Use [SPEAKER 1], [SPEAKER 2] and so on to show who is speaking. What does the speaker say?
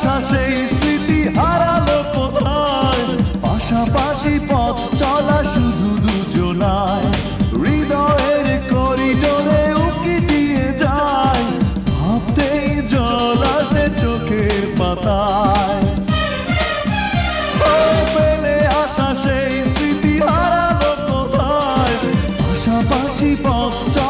[SPEAKER 1] আসা সেই স্মৃতি হারালো কোথায়? পাশাপাশি পথ চলা শুধু দুজনায় হৃদয়ের করিডোরে উকি দিয়ে যায়। ভাবতেই জল আসে চোখের পাতায়। ফেলে সেই স্মৃতি হারালো কোথায়? পাশাপাশি পথ চলা